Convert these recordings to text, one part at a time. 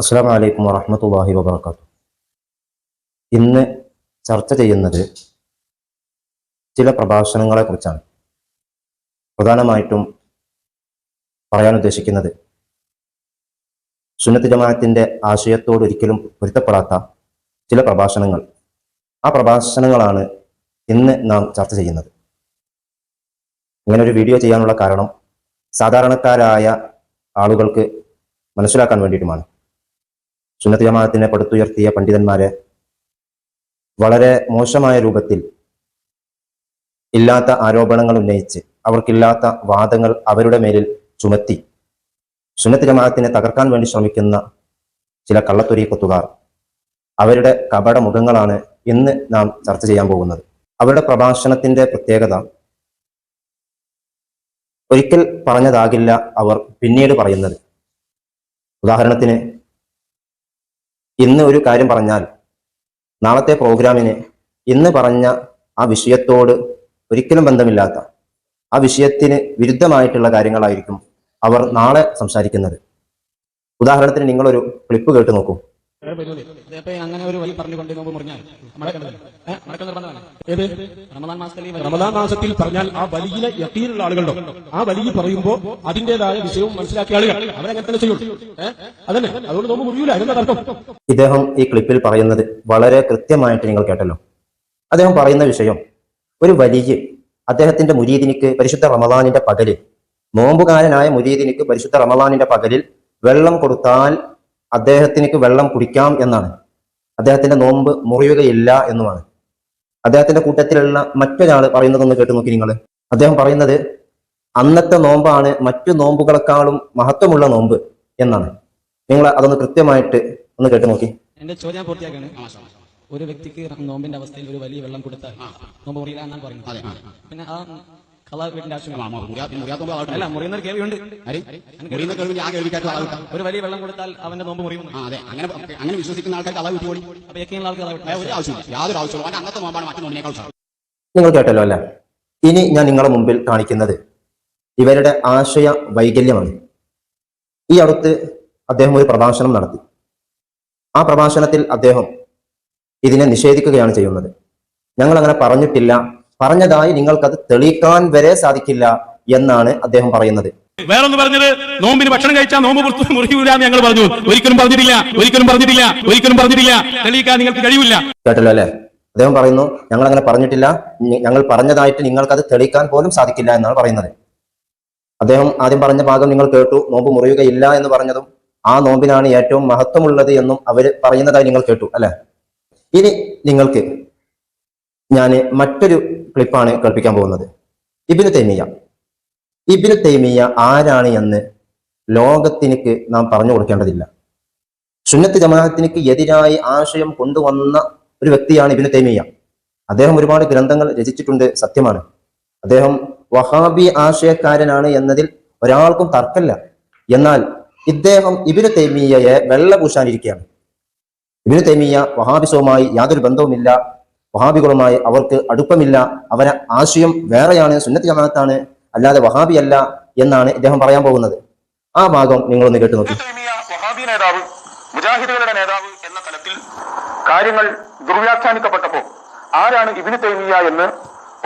അസ്സാം വലൈക്കും വറഹമത്തല്ലാഹി വബർക്കാത്തു ഇന്ന് ചർച്ച ചെയ്യുന്നത് ചില പ്രഭാഷണങ്ങളെ കുറിച്ചാണ്. പ്രധാനമായിട്ടും പറയാൻ ഉദ്ദേശിക്കുന്നത് സുന്നത്ത് ജമാഅത്തിന്റെ ആശയത്തോട് ഒരിക്കലും പൊരുത്തപ്പെടാത്ത ചില പ്രഭാഷണങ്ങൾ. ആ പ്രഭാഷണങ്ങളാണ് ഇന്ന് നാം ചർച്ച ചെയ്യുന്നത്. ഇങ്ങനെ ഒരു വീഡിയോ ചെയ്യാനുള്ള കാരണം സാധാരണക്കാരായ ആളുകൾക്ക് മനസ്സിലാക്കാൻ വേണ്ടിയിട്ടുമാണ്. സുന്നത്ത് ജമാഅത്തിനെ പടുത്തുയർത്തിയ പണ്ഡിതന്മാരെ വളരെ മോശമായ രൂപത്തിൽ ഇല്ലാത്ത ആരോപണങ്ങൾ ഉന്നയിച്ച് അവർക്കില്ലാത്ത വാദങ്ങൾ അവരുടെ മേലിൽ ചുമത്തി സുന്നത്ത് ജമാഅത്തിനെ തകർക്കാൻ വേണ്ടി ശ്രമിക്കുന്ന ചില കള്ളത്തൊരീക്കത്തുകാർ അവരുടെ കപട മുഖങ്ങളാണ് ഇന്ന് നാം ചർച്ച ചെയ്യാൻ പോകുന്നത്. അവരുടെ പ്രഭാഷണത്തിന്റെ പ്രത്യേകത ഒരിക്കൽ പറഞ്ഞതാകില്ല അവർ പിന്നീട് പറയുന്നത്. ഉദാഹരണത്തിന് ഇന്ന് ഒരു കാര്യം പറഞ്ഞാൽ നാളത്തെ പ്രോഗ്രാമിന് ഇന്ന് പറഞ്ഞ ആ വിഷയത്തോട് ഒരിക്കലും ബന്ധമില്ലാത്ത ആ വിഷയത്തിന് വിരുദ്ധമായിട്ടുള്ള കാര്യങ്ങളായിരിക്കും അവർ നാളെ സംസാരിക്കുന്നത്. ഉദാഹരണത്തിന് നിങ്ങളൊരു ക്ലിപ്പ് കേട്ട് നോക്കൂ. ഇതേപ്പോ അങ്ങനെ ഒരു വഴി പറഞ്ഞുകൊണ്ട് നോമ്പ് മുറിഞ്ഞാൽ മടക്കം ഏത്? റമദാൻ മാസത്തിൽ റമദാൻ മാസത്തിൽ പറഞ്ഞാൽ ആ വലിയ യക്കീനുള്ള ആളുകളുണ്ടോ? ആ വലിയ പറയുമ്പോൾ അതിന്റേതായ വിഷയവും മനസ്സിലാക്കിയ ആളുകൾ. അവരങ്ങനെ തന്നെ ചെയ്യും. അതന്നെ. അതുകൊണ്ട് നോമ്പ് മുറിയൂല. അതിന്റെ തർക്കം ഇദ്ദേഹം ഈ ക്ലിപ്പിൽ പറയുന്നത് വളരെ കൃത്യമായിട്ട് നിങ്ങൾ കേട്ടല്ലോ. അദ്ദേഹം പറയുന്ന വിഷയം ഒരു വലിയ അദ്ദേഹത്തിന്റെ മുരീദിനിക്ക് പരിശുദ്ധ റമദാനിന്റെ പകലിൽ നോമ്പുകാരനായ മുരീദിനിക്ക് പരിശുദ്ധ റമദാനിന്റെ പകലിൽ വെള്ളം കൊടുത്താൽ അദ്ദേഹത്തിനിക്ക് വെള്ളം കുടിക്കാം എന്നാണ്. അദ്ദേഹത്തിന്റെ നോമ്പ് മുറിയുകയില്ല എന്നുമാണ്. അദ്ദേഹത്തിന്റെ കൂട്ടത്തിലുള്ള മറ്റൊരാൾ പറയുന്നതൊന്ന് കേട്ടു നോക്കി നിങ്ങൾ അദ്ദേഹം പറയുന്നത് അന്നത്തെ നോമ്പാണ് മറ്റു നോമ്പുകളെക്കാളും മഹത്വമുള്ള നോമ്പ് എന്നാണ്. നിങ്ങൾ അതൊന്ന് കൃത്യമായിട്ട് ഒന്ന് കേട്ടു നോക്കി. എന്റെ ചോദ്യം പൂർത്തിയാക്കാണ്. ഒരു വ്യക്തിക്ക് നോമ്പിന്റെ അവസ്ഥയിൽ ഒരു വലിയ വെള്ളം കൊടുത്താൽ നോമ്പ് മുറിയില്ല എന്നാണ് പറയുന്നത്. പിന്നെ ആ അല്ല മുറിയുന്ന ഒരു കേൾവിയുണ്ട്. ഒരു വലിയ വെള്ളം കൊടുത്താൽ അവന്റെ നോമ്പ് മുറിയുന്നു ആ, അതെ. അങ്ങനെ അങ്ങനെ വിശ്വസിക്കുന്ന ആൾക്കാർക്ക് അളവ് വിട്ടുപോയി അപ്പൊ ആൾക്കാർ കള ഒരു വിട്ടു ആവശ്യമില്ല യാതൊരു ആവശ്യമില്ല അവന്റെ അന്നത്തെ നോമ്പാണ് മറ്റു നോമ്പിനേക്കാൾ ഉത്സാഹം. നിങ്ങൾ കേട്ടല്ലോ അല്ലെ? ഇനി ഞാൻ നിങ്ങളുടെ മുമ്പിൽ കാണിക്കുന്നത് ഇവരുടെ ആശയ വൈകല്യമാണ്. ഈ അടുത്ത് അദ്ദേഹം ഒരു പ്രഭാഷണം നടത്തി. ആ പ്രഭാഷണത്തിൽ അദ്ദേഹം ഇതിനെ നിഷേധിക്കുകയാണ് ചെയ്യുന്നത്. ഞങ്ങൾ അങ്ങനെ പറഞ്ഞിട്ടില്ല പറഞ്ഞതായി നിങ്ങൾക്കത് തെളിയിക്കാൻ വരെ സാധിക്കില്ല എന്നാണ് അദ്ദേഹം പറയുന്നത്. വേറൊന്ന് പറഞ്ഞത് നോമ്പിന് ഭക്ഷണം കഴിച്ചാൽ നോമ്പ് പുറത്ത് മുറിയൂല എന്ന് ഞങ്ങൾ പറഞ്ഞു. ഒരിക്കലും പറഞ്ഞിട്ടില്ല ഒരിക്കലും പറഞ്ഞിട്ടില്ല ഒരിക്കലും പറഞ്ഞിട്ടില്ല. തെളിയിക്കാൻ നിങ്ങൾക്ക് കഴിയില്ല കേട്ടല്ലോ അല്ലെ? അദ്ദേഹം പറയുന്നു ഞങ്ങൾ അങ്ങനെ പറഞ്ഞിട്ടില്ല ഞങ്ങൾ പറഞ്ഞതായിട്ട് നിങ്ങൾക്കത് തെളിയിക്കാൻ പോലും സാധിക്കില്ല എന്നാണ് പറയുന്നത്. അദ്ദേഹം ആദ്യം പറഞ്ഞ ഭാഗം നിങ്ങൾ കേട്ടു നോമ്പ് മുറിയുകയില്ല എന്ന് പറഞ്ഞതും ആ നോമ്പിനാണ് ഏറ്റവും മഹത്വമുള്ളത് എന്നും അവർ പറയുന്നതായി നിങ്ങൾ കേട്ടു അല്ലെ? ഇനി നിങ്ങൾക്ക് ഞാൻ മറ്റൊരു ക്ലിപ്പാണ് കേൾപ്പിക്കാൻ പോകുന്നത്. ഇബിന് തൈമിയ ഇബിന് തൈമിയ ആരാണ് എന്ന് ലോകത്തിനിക്ക് നാം പറഞ്ഞു കൊടുക്കേണ്ടതില്ല. സുന്നത്ത് ജമാഅത്തിനിക്ക് എതിരായി ആശയം കൊണ്ടുവന്ന ഒരു വ്യക്തിയാണ് ഇബിന് തൈമിയ അദ്ദേഹം ഒരുപാട് ഗ്രന്ഥങ്ങൾ രചിച്ചിട്ടുണ്ട് സത്യമാണ്. അദ്ദേഹം വഹാബി ആശയക്കാരനാണ് എന്നതിൽ ഒരാൾക്കും തർക്കമില്ല. എന്നാൽ ഇദ്ദേഹം ഇബിന് തൈമിയയെ വെള്ളപൂശാനിരിക്കുകയാണ് ഇബിന് തൈമിയ വഹാബിസവുമായി യാതൊരു ബന്ധവുമില്ല. വഹാബികളുമായി അവർക്ക് അടുപ്പമില്ല. അവരെ ആശയം വേറെയാണ് സുന്നത്ത് ജമാഅത്താണ്. അല്ലാതെ വഹാബി അല്ല എന്നാണ് ഇദ്ദേഹം പറയാൻ പോകുന്നത്. ആ ഭാഗം നിങ്ങളൊന്ന് കേട്ടു നോക്കി. നേതാവ് മുജാഹിദുകളുടെ നേതാവ് എന്ന തലത്തിൽ കാര്യങ്ങൾ ദുർവ്യാഖ്യാനിക്കപ്പെട്ടപ്പോ ആരാണ് ഇബിന് തൈമിയ എന്ന്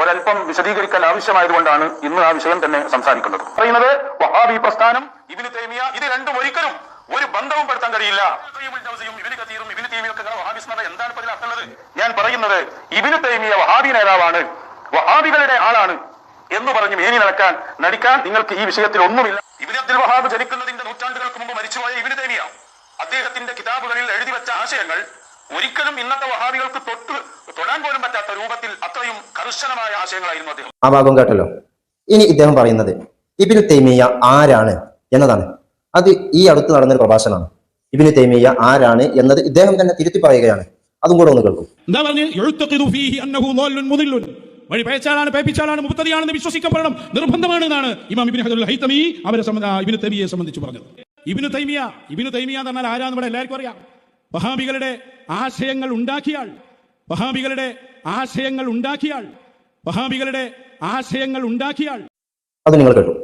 ഒരല്പം വിശദീകരിക്കാൻ ആവശ്യമായതുകൊണ്ടാണ് ഇന്ന് ആ വിഷയം തന്നെ സംസാരിക്കുന്നത്. പറയുന്നത് വഹാബി പ്രസ്ഥാനം ഇബിന് തൈമിയ ഇത് രണ്ടും ഒരിക്കലും ഒരു ബന്ധവും പെടുത്താൻ കഴിയില്ല. ഇബ്നു തൈമിയും ഒക്കെ എന്താണ് ഇപ്പൊ ഇതിൽ അർത്ഥമുള്ളത് ഞാൻ പറയുന്നത് ഇബിന് തൈമിയ വഹാബി നേതാവാണ് വഹാബികളുടെ ആളാണ് എന്ന് പറഞ്ഞ് മേനി നടക്കാൻ നടിക്കാൻ നിങ്ങൾക്ക് ഈ വിഷയത്തിൽ ഒന്നുമില്ല. ഇബിന് അബ്ദുൽ വഹാബ് ജനിക്കുന്നതിന്റെ നൂറ്റാണ്ടുകൾക്ക് മുമ്പ് മരിച്ചുപോയ ഇബിന് തൈമിയ അദ്ദേഹത്തിന്റെ കിതാബുകളിൽ എഴുതി വെച്ച ആശയങ്ങൾ ഒരിക്കലും ഇന്നത്തെ വഹാബികൾക്ക് തൊട്ട് തൊടാൻ പോലും പറ്റാത്ത രൂപത്തിൽ അത്രയും കർശനമായ ആശയങ്ങളായിരുന്നു അദ്ദേഹം. ആ ഭാഗം കേട്ടല്ലോ. ഇനി ഇദ്ദേഹം പറയുന്നത് ഇബിന് തൈമിയ ആരാണ് എന്നതാണ്. അത് ഈ അടുത്ത് നടന്നൊരു പ്രഭാഷണമാണ്. ഇബിന് തൈമിയ ആരാണ് എന്നത് ഇദ്ദേഹം തന്നെ തിരുത്തി പറയുകയാണ്. അതും കൂടെ ഒന്ന് കേൾക്കും. എന്താ പറഞ്ഞു? വഴി പയച്ചാലാണ് പേപ്പിച്ചാലാണ് മുപ്പത്തതിയാണെന്ന് വിശ്വസിക്കപ്പെടണം. നിർബന്ധമാണ് എന്നാണ് ഇമാം ഇബ്നു ഹജറുൽ ഹൈതമി അവരെ ഇബിന് ഇബ്നു തൈമിയെ സംബന്ധിച്ച് പറഞ്ഞത്. ഇബ്നു തൈമിയ ഇബ്നു തൈമിയ എന്ന് പറഞ്ഞാൽ ആരാന്ന് ഇവിടെ എല്ലാവർക്കും അറിയാം. വഹാബികളുടെ ആശയങ്ങൾ ഉണ്ടാക്കിയാൾ വഹാബികളുടെ ആശയങ്ങൾ ഉണ്ടാക്കിയാൾ വഹാബികളുടെ ആശയങ്ങൾ ഉണ്ടാക്കിയാൾ അത് നിങ്ങൾ കേട്ടു.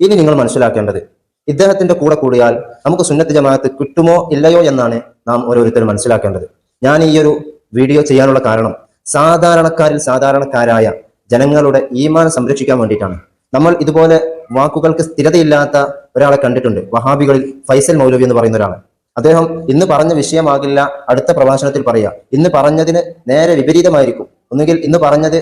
ഇനി നിങ്ങൾ മനസ്സിലാക്കേണ്ടത് ഇദ്ദേഹത്തിന്റെ കൂടെ കൂടിയാൽ നമുക്ക് സുന്നത്ത് ജമാഅത്ത് കിട്ടുമോ ഇല്ലയോ എന്നാണ് നാം ഓരോരുത്തരും മനസ്സിലാക്കേണ്ടത്. ഞാൻ ഈ ഒരു വീഡിയോ ചെയ്യാനുള്ള കാരണം സാധാരണക്കാരിൽ സാധാരണക്കാരായ ജനങ്ങളുടെ ഈമാൻ സംരക്ഷിക്കാൻ വേണ്ടിയിട്ടാണ്. നമ്മൾ ഇതുപോലെ വാക്കുകൾക്ക് സ്ഥിരതയില്ലാത്ത ഒരാളെ കണ്ടിട്ടുണ്ട്. വഹാബികളിൽ ഫൈസൽ മൗലവി എന്ന് പറയുന്ന ഒരാൾ അദ്ദേഹം ഇന്ന് പറഞ്ഞ വിഷയമാകില്ല അടുത്ത പ്രഭാഷണത്തിൽ പറയുക ഇന്ന് പറഞ്ഞതിന് നേരെ വിപരീതമായിരിക്കും. ഒന്നുകിൽ ഇന്ന് പറഞ്ഞത്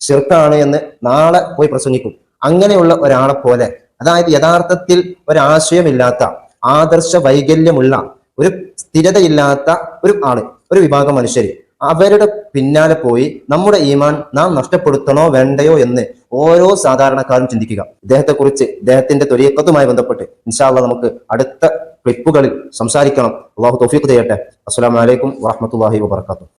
ശിർക്കാണ് എന്ന് നാളെ പോയി പ്രസംഗിക്കും. അങ്ങനെയുള്ള ഒരാളെ പോലെ അതായത് യഥാർത്ഥത്തിൽ ഒരാശയമില്ലാത്ത ആദർശ വൈകല്യമുള്ള ഒരു സ്ഥിരതയില്ലാത്ത ഒരു ആൾ ഒരു വിഭാഗം മനുഷ്യർ അവരുടെ പിന്നാലെ പോയി നമ്മുടെ ഈമാൻ നാം നഷ്ടപ്പെടുത്തണോ വേണ്ടയോ എന്ന് ഓരോ സാധാരണക്കാരും ചിന്തിക്കുക. ഇദ്ദേഹത്തെ കുറിച്ച് ഇദ്ദേഹത്തിന്റെ തൊലിയക്കത്തുമായി ബന്ധപ്പെട്ട് ഇൻഷാല്ല നമുക്ക് അടുത്ത ക്ലിപ്പുകളിൽ സംസാരിക്കണം. അള്ളാഹു തൗഫീഖ് ചെയ്യട്ടെ അസ്സാം വലൈക്കും വറഹ്മത്തുള്ളാഹി വബർക്കാത്തു